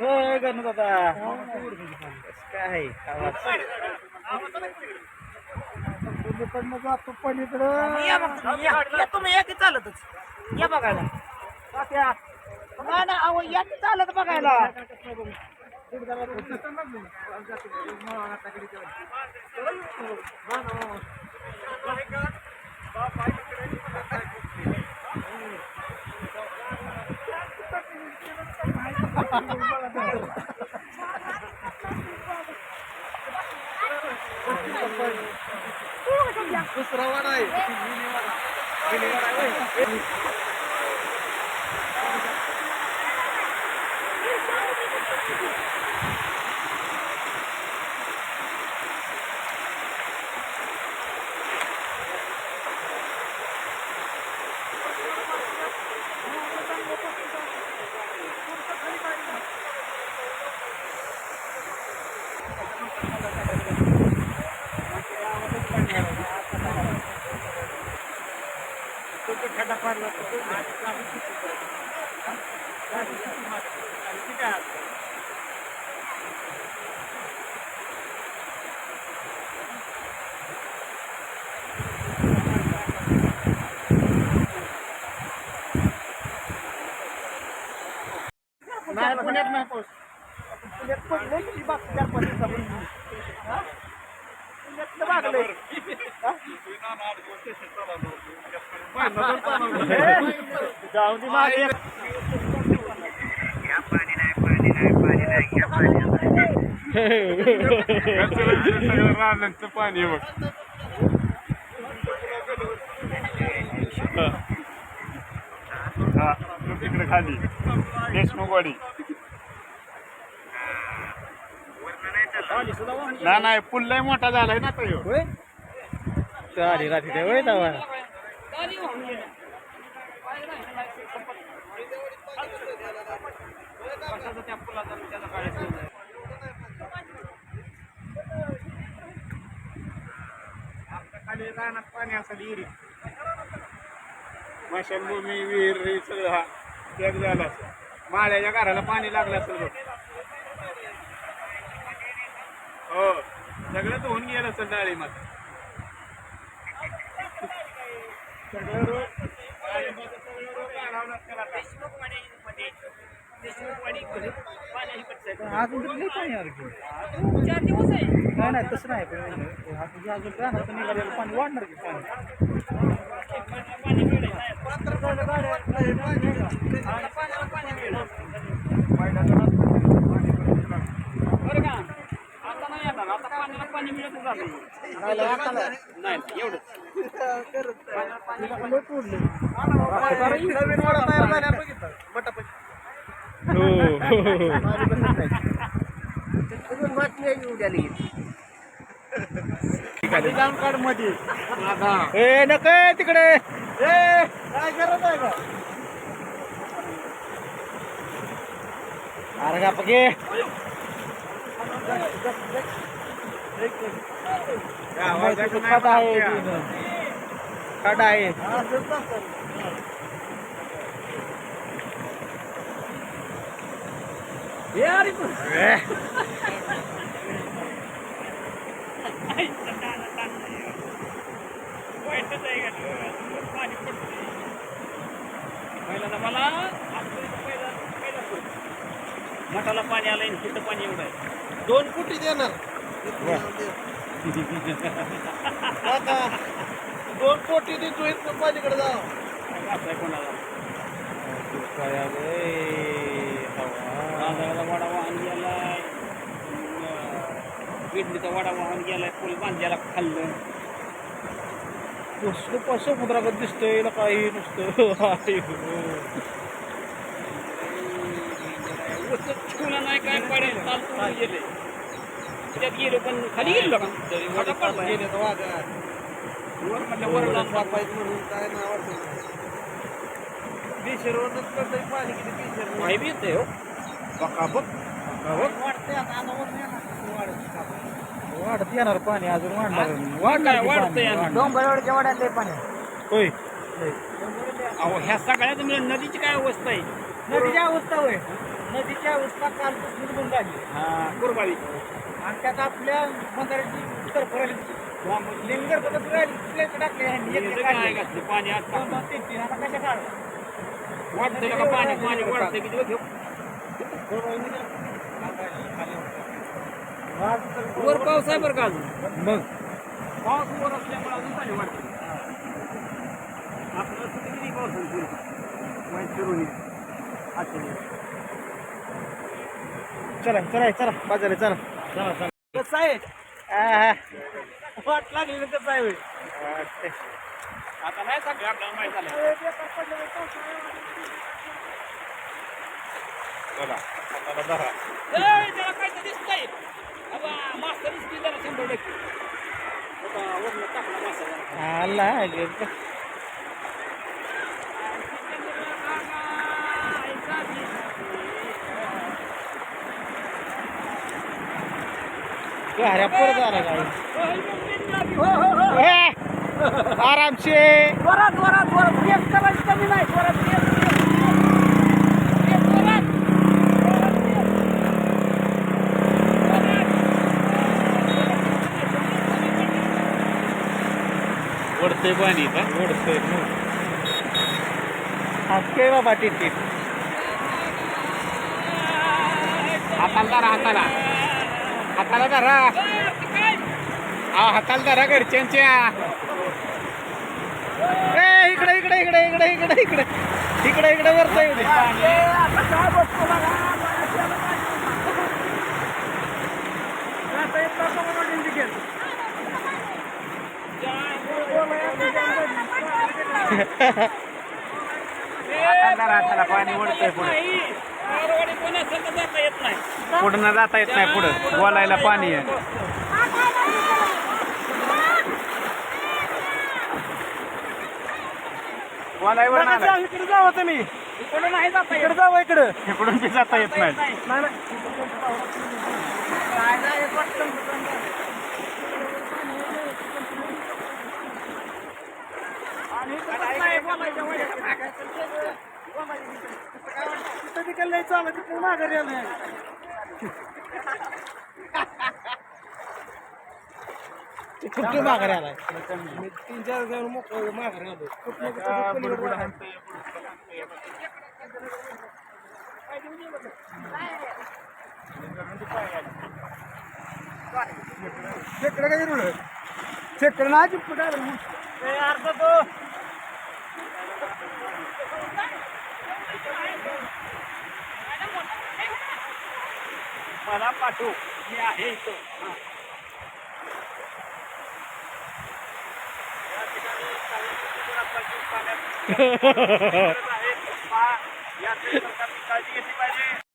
होय गणू दादा. काय? आहे आवाज जातो पलीकडं तुम्ही या की चालतच. या बघायला. नाही अहो या चालत बघायला. दुसरा वाडा आहे नाही पुण्यात नाही पाऊस पुण्यात पडले की बाग चार पाच दिवसापूर्वी हा? पुण्यातलं बागलंय. हा? जाऊ दे मागे. रानांचं पाणी बघ हा तिकडे खाली देशमुखवाडी नाही नाही पुल लय मोठा झालाय ना तो ह्यो. होय चालेल रात्री काय होय दावा आपल्या पाणी असेल विहिरीत मशानभूमी विहीर सगळं हा त्याग झाला असं माळ्याच्या घराला पाणी लागलं असेल बघ हो सगळं धुवून गेलं असेल डाळी मग अजून तरी पाणी. चार दिवस आहे. नाही नाही तसं नाही पण आता जे अजून राहणार निघालेलं पाणी वाढणार की पाणी? नाही एवढं नवीन वाडा तयार झाल्यावर बघितलं मटापशी. जाऊन मध्ये ए नको ए, तिकडे ए काय करत आहे का अरे का पगे खड आहे खड आहे ए, पहिल्यांदा मला आपलं इथं पहिला पहिला फूट. मठाला पाणी आलं आणि तिथं पाणी एवढं आहे दोन फुटी देणार काका, दोन कोटी देतो इथं पलीकडे जा काय वाचलंय कोणाला काय आलं, ए, वाहन गेलाय अं, वाडा वाहन गेलाय पूल बांधायला खाल्लं कसलं कसं समुद्राकडे दिसतंय ना काही नुसतं आई गो. नाही काय पडेल चालतो गेले त्यात गेलो पण खाली हो. वाढत येणार पाणी अजून वाढणार वाढणार की डोंगरवडच्या वाड्यात पाणी होय. ह्या. सगळ्यात मिळून नदीची काय अवस्था आहे? नदीच्या अवस्था होय. नदीच्या अवस्था कालपासून निर्गुण झाली हा कुरबाळी आणि त्यात आपल्या मुख्यमंत्र्यांची उत्तर भरली लिंगर पद्धत टाकले आहे पाणी पाणी किती वर पाऊस आहे बरं का अजून? मग. पाऊस वर असल्यामुळे अजून चालू वाटते. किती पाऊस चला चला चला. बाजारे चला. कसं आहे लागली ना कसं आता नाही सांगा माहीत झालं बोला काय तर दिसतंय मास्तर दिसतोय जरा शंभर टक्के. टाकला गाऱ्या पोर आरामशे वरात वरात वरात. ब्रेक कमी नाही. पाणी का? ओढते हाके बाबा तिथे हाताला राहताना हाताला धरा. हा हाताला धरा घरच्यांच्या. ए इकडे इकडे इकडे इकडे इकडे इकडे. इकडे इकडे वरतोय उद्या. ए, आता काय बसतो बघा, पुढे पुढं जाता येत नाही पुढं बोलायला पाणी आहे बोलाय वर नका जाऊ, इकडे जावं तुम्ही इकडं नाही जाता येत. इकडे जावं इकडं इकडून बी जाता येत नाही नाही, नाही. काय नाही, एक पटकन पटकन. आणि इकडं कसं नाही बोलायचं वगैरे. वाटतं ते काय लय चाललं ते पुन्हा घरी आलं. माघारी आलाय? मी तीन चार जाऊन मोकळ माघारी आलो. कुठलं चेकडं नाही चिपकट आलं तो मला पाठव. मी आहे इथं. या ठिकाणी काळजी घेतली पाहिजे.